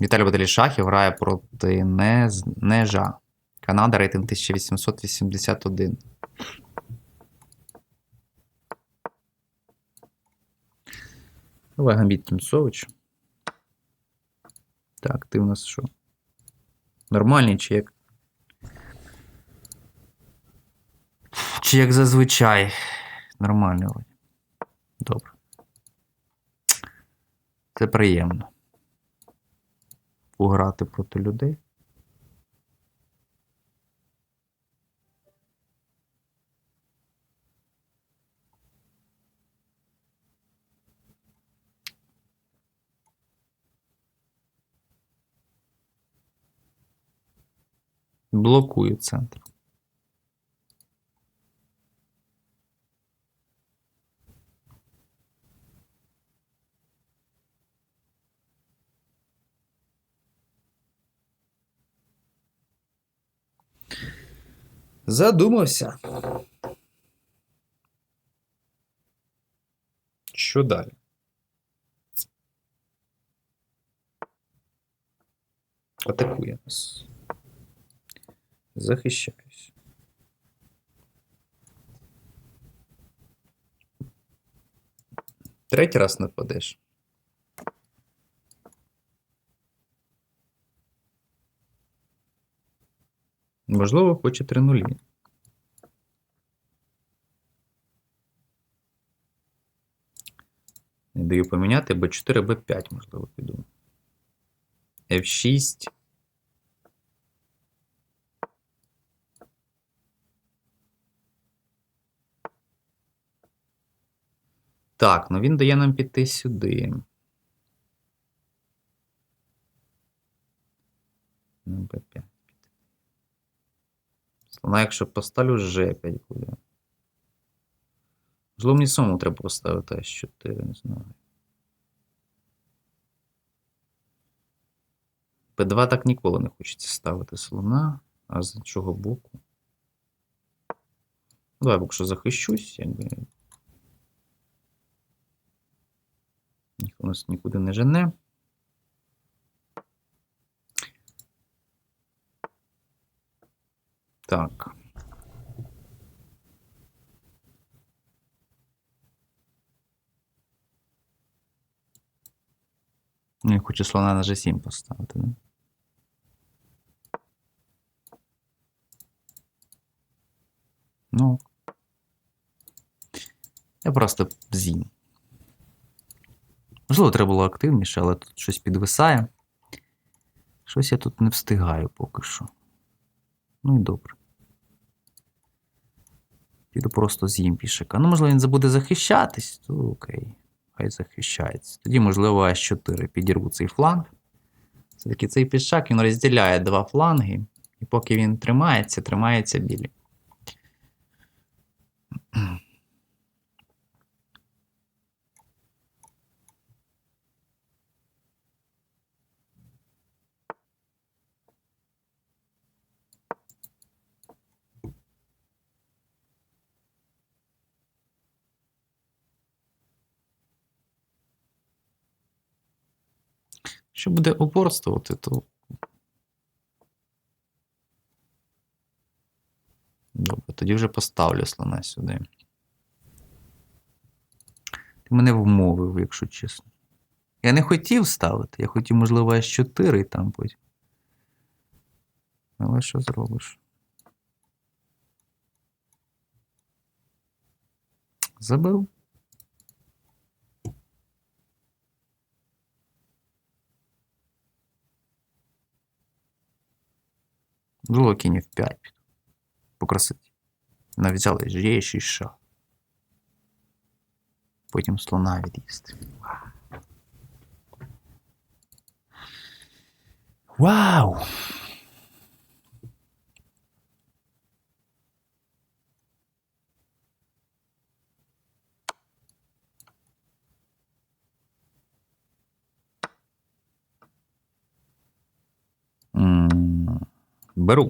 Віталій Баталій Шахів грає проти Нежа. Канада рейтинг 1881. Давай Гамбіт Тімсович. Так, ти у нас що? Нормальний чи як? Чи як зазвичай? Нормальний. Добре. Це приємно. Пограти проти людей. Блокує центр. Задумався. Що далі? Атакує нас. Захищаюсь. Третій раз нападеш. Можливо, хоче 3 нулі. Не даю поміняти b4, b5, можливо, піду. F6. Так, ну він дає нам піти сюди. Ну, b5. Слона, якщо поставлю, G5 буде. Можливо, мені самому треба поставити H4, не знаю. P2 так ніколи не хочеться ставити слона, а з іншого боку. Давай, поки що захищусь, якби. Ніхто нас нікуди не жене. Так. Ну, я хочу слона на G7 поставити, да? Ну. Я просто з'їм. Можливо, треба було активніше, але тут щось підвисає. Щось я тут не встигаю поки що. Ну і добре. Піду просто з'їм пішика. Ну, можливо, він забуде захищатись, то окей. Хай захищається. Тоді, можливо, С4 підірву цей фланг. Все-таки цей пішак він розділяє два фланги. І поки він тримається, тримається білі. Що буде упорствувати, то. Добре, тоді вже поставлю слона сюди. Ти мене вмовив, якщо чесно. Я не хотів ставити, я хотів, можливо, С4 і там потім. Але що зробиш? Забив. Можливо, кінь в 5 по красоті. Вона взяла 6 шах. Потім слона від'їсти. Вау! Беру.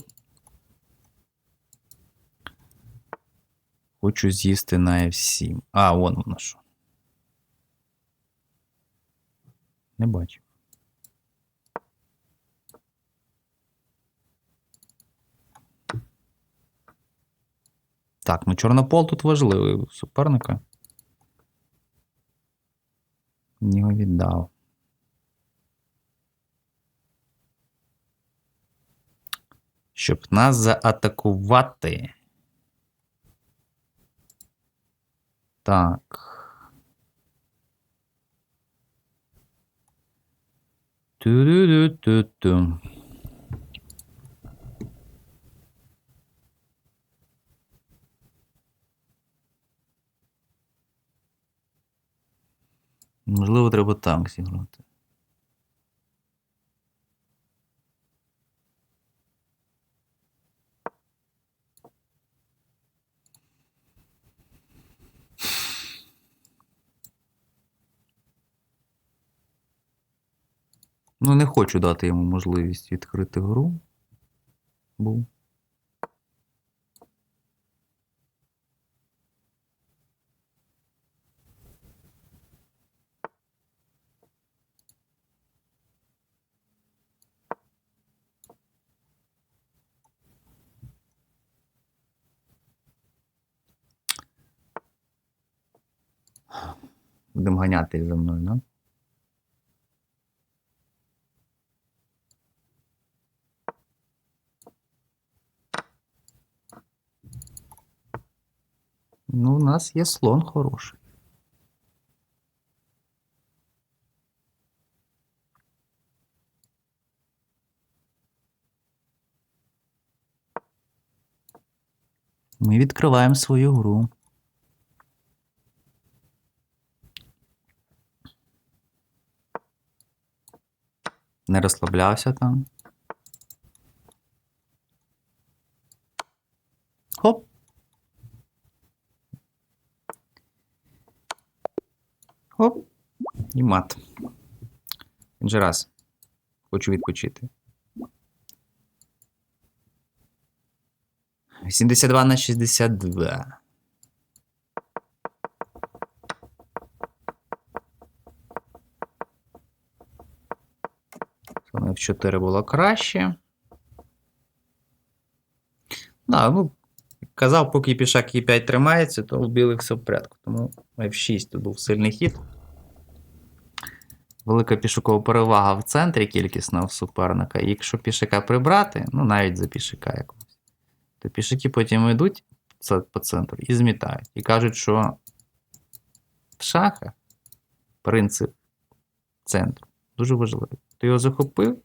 Хочу з'їсти на F7. А, вон воно що. Не бачу. Так, ну Чорнопол тут важливий суперника. Не віддав. Щоб нас заатакувати. Так. Ту-ду-ду-ту-ту. Можливо, треба так зіграти. Ну, не хочу дати йому можливість відкрити гру. Був. Будемо ганяти за мною, да? Ну, у нас є слон хороший. Ми відкриваємо свою гру. Не розслаблявся там. Хоп. І мат. Він раз. Хочу відпочити. 82 на 62. Слон F4 було краще. Да, ну, казав, поки пішак E5 тримається, то у білих все в порядку. Тому F6 тут був сильний хід. Велика пішукова перевага в центрі кількісна в суперника. І якщо пішака прибрати, ну навіть за пішака якогось, то пішаки потім йдуть по центру і змітають. І кажуть, що в шахах принцип центру дуже важливий. Ти його захопив,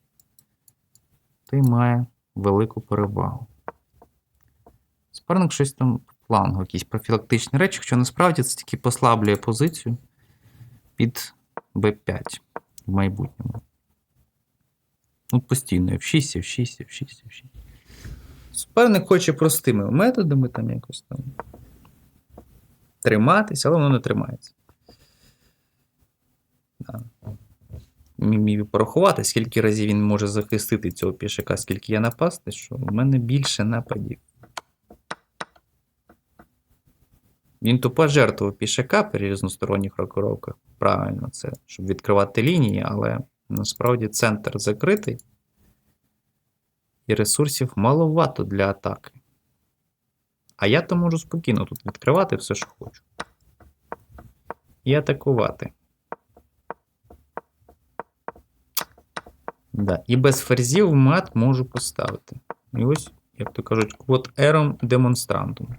ти має велику перевагу. Суперник щось там по флангу, якісь профілактичні речі, хоча насправді це тільки послаблює позицію під b5 в майбутньому. Ну, постійно F6, F6, F6, F6. Суперник хоче простими методами там якось там триматися, але воно не тримається. Да. Мі- порахувати, скільки разів він може захистити цього пішака, скільки я напасти, що в мене більше нападів. Він то пожертвував пішака при різносторонніх рокировках. Правильно, це, щоб відкривати лінії, але насправді центр закритий. І ресурсів маловато для атаки. А я то можу спокійно тут відкривати все, що хочу. І атакувати. Да. І без ферзів мат можу поставити. І ось, як то кажуть, квот ером демонстрантум.